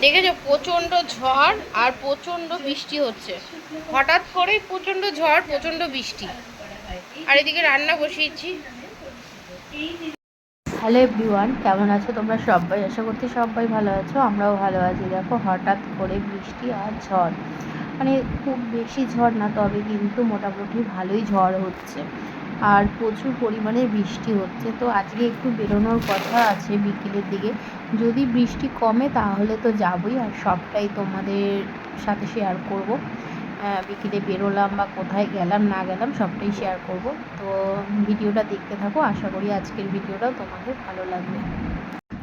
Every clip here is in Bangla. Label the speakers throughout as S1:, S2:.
S1: দেখেছ, প্রচণ্ড ঝড় আর প্রচণ্ড বৃষ্টি হচ্ছে। হঠাৎ করে প্রচণ্ড ঝড়, প্রচণ্ড বৃষ্টি। আর এদিকে রান্না বসিয়েছি। হ্যালো এভরিওয়ান, কেমন আছো তোমরা সবাই? আশা করছি সবাই ভালো আছো, আমরাও ভালো আছি। দেখো, হঠাৎ করে বৃষ্টি আর ঝড়। মানে খুব বেশি ঝড় না, তবে কিন্তু মোটামুটি ভালোই ঝড় হচ্ছে। আর প্রচুর পরিমাণে বৃষ্টি হচ্ছে। তো আজকে একটু বেরোনোর কথা আছে বিকেলের দিকে। যদি বৃষ্টি কমে তাহলে তো যাবই আর সবটাই তোমাদের সাথে শেয়ার করব। বিকেলে বেরোলাম বা কোথায় গেলাম না গেলাম সবটাই শেয়ার করব। তো ভিডিওটা দেখতে থাকো। আশা করি আজকের ভিডিওটাও তোমাদের ভালো লাগবে।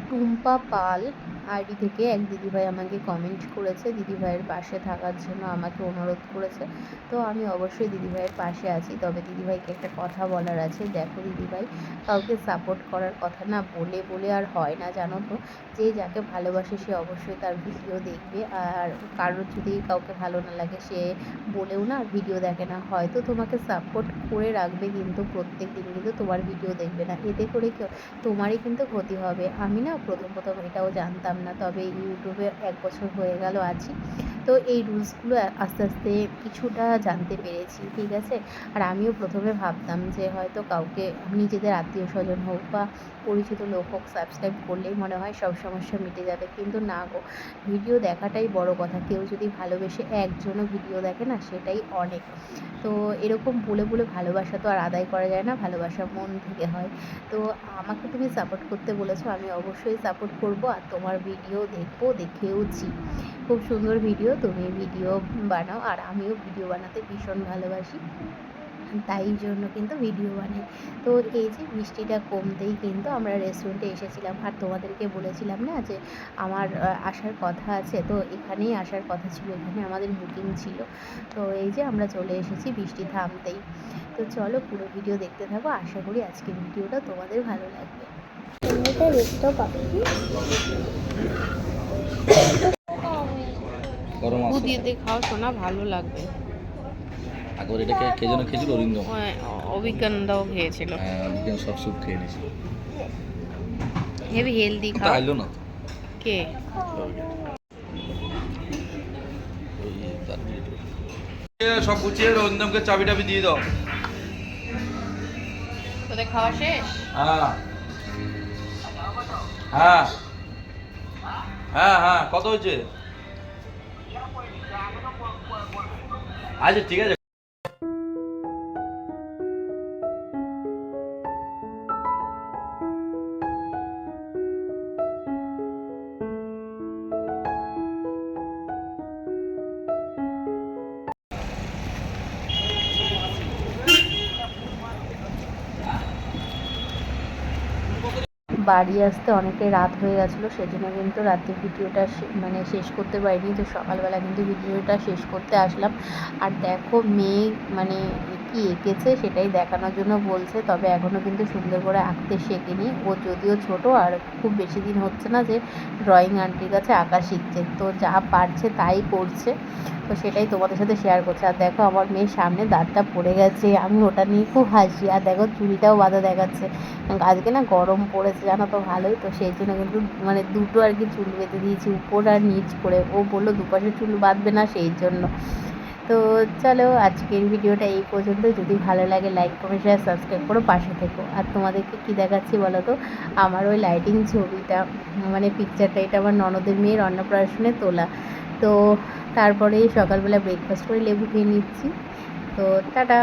S1: টুম্পা পাল আইডি থেকে এক দিদিভাই আমাকে কমেন্ট করেছে। দিদিভাইয়ের পাশে থাকার জন্য আমাকে অনুরোধ করেছে। তো আমি অবশ্যই দিদিভাইয়ের পাশে আছি। তবে দিদিভাইকে একটা কথা বলার আছে। দেখো দিদিভাই, কাউকে সাপোর্ট করার কথা না বলে বলে আর হয় না, জানো তো। যে যাকে ভালোবাসে সে অবশ্যই তার ভিডিও দেখবে। আর কারোর যদি কাউকে ভালো না লাগে, সে বলেও না ভিডিও দেখে না। হয়তো তোমাকে সাপোর্ট করে রাখবে, কিন্তু প্রত্যেক দিন কিন্তু তোমার ভিডিও দেখবে না। এতে করে তোমারই কিন্তু ক্ষতি হবে। আমি না প্রথম প্রথম এটাও জানতাম না তবে ইউটিউবে এক বছর হয়ে গেল আছি। তো এই রুলসগুলো আস্তে আস্তে কিছুটা জানতে পেরেছি, ঠিক আছে? আর আমিও প্রথমে ভাবতাম যে হয়তো কাউকে, নিজেদের আত্মীয় স্বজন হোক বা পরিচিত লোক হোক সাবস্ক্রাইব করলেই মনে হয় সব সমস্যা মিটে যাবে। কিন্তু না গো ভিডিও দেখাটাই বড় কথা। কেউ যদি ভালোবেসে একজনও ভিডিও দেখে না, সেটাই অনেক। তো এরকম বলে বলে ভালোবাসা তো আর আদায় করা যায় না, ভালোবাসা মন থেকে হয়। তো আমাকে তুমি সাপোর্ট করতে বলেছ, আমি অবশ্যই সাপোর্ট করব। আর তোমার ভিডিও দেখব, দেখেওছি। খুব সুন্দর ভিডিও তুমি ভিডিও বানাও, আর আমিও ভিডিও বানাতে ভীষণ ভালোবাসি। তাই জন্য কিন্তু ভিডিও বানাই। তো এই যে বৃষ্টিটা কমতেই কিন্তু আমরা রেস্টুরেন্টে এসেছিলাম। আর তোমাদেরকে বলেছিলাম না যে আমার আসার কথা আছে, তো এখানেই আসার কথা ছিল, এখানে আমাদের বুকিং ছিল। তো এই যে আমরা চলে এসেছি বৃষ্টি থামতেই। তো চলো পুরো ভিডিও দেখতে থাকো। আশা করি আজকের ভিডিওটা তোমাদের ভালো লাগবে।
S2: গরম আছে।
S1: দিয়ে দিয়ে খাও শোনা ভালো লাগবে।
S2: আগর এটা কে- যেন খেয়েছিল? অরিন্দম।
S1: অভিজ্ঞানদাও খেয়েছিল।
S2: হ্যাঁ বিজ্ঞান সব স্যুপ খেয়ে নিয়েছিল।
S1: হেভি হেলদি খাও।
S2: আইলো না?
S1: কে।
S3: সব গুছিয়ে অরিন্দমকে চাবি টাবি দিয়ে দাও।
S1: তোদের খাওয়া শেষ?
S3: হ্যাঁ। হ্যাঁ। হ্যাঁ হ্যাঁ কত হয়েছে? আচ্ছা ঠিক আছে
S4: বাড়ি আসতে অনেকটাই রাত হয়ে গেছিল, সেজন্য কিন্তু রাত্রের ভিডিওটা মানে শেষ করতে পারিনি। তো সকালবেলা কিন্তু ভিডিওটা শেষ করতে আসলাম। আর দেখো মেয়ে মানে কি এঁকেছে সেটাই দেখানোর জন্য বলছে, তবে এখনও কিন্তু সুন্দর করে আঁকতে শেখেনি। ও যদিও ছোট আর খুব বেশি দিন হচ্ছে না যে ড্রয়িং আন্টির কাছে আঁকা শিখছে। তো যা পারছে তাই করছে। তো সেটাই তোমাদের সাথে শেয়ার করছে। আর দেখো আমার মেয়ের সামনে দাঁতটা পড়ে গেছে। আমি ওটা নিয়ে খুব হাসি। আর দেখো চুড়িটাও বাঁধা দেখাচ্ছে। আজকে না গরম পড়েছে, জানো তো ভালোই। তো সেই জন্য কিন্তু মানে দুটো আর কি চুল বেঁধে দিয়েছি, উপর আর নিচ করে। ও বলল দুপাশে চুল বাঁধবে না, সেই জন্য। তো চলো আজকের ভিডিওটা এই পর্যন্ত। যদি ভালো লাগে লাইক কমেন্ট শেয়ার সাবস্ক্রাইব করো, পাশে থেকো। আর তোমাদেরকে কি দেখাচ্ছি বলো তো? আমার ওই লাইটিং ছবিটা মানে পিকচারটা এটা আমার ননদের মেয়ের অন্নপ্রাশনে তোলা। তো তারপরে সকালবেলা ব্রেকফাস্ট করে লেবু খেয়ে নিচ্ছি। তো টাটা!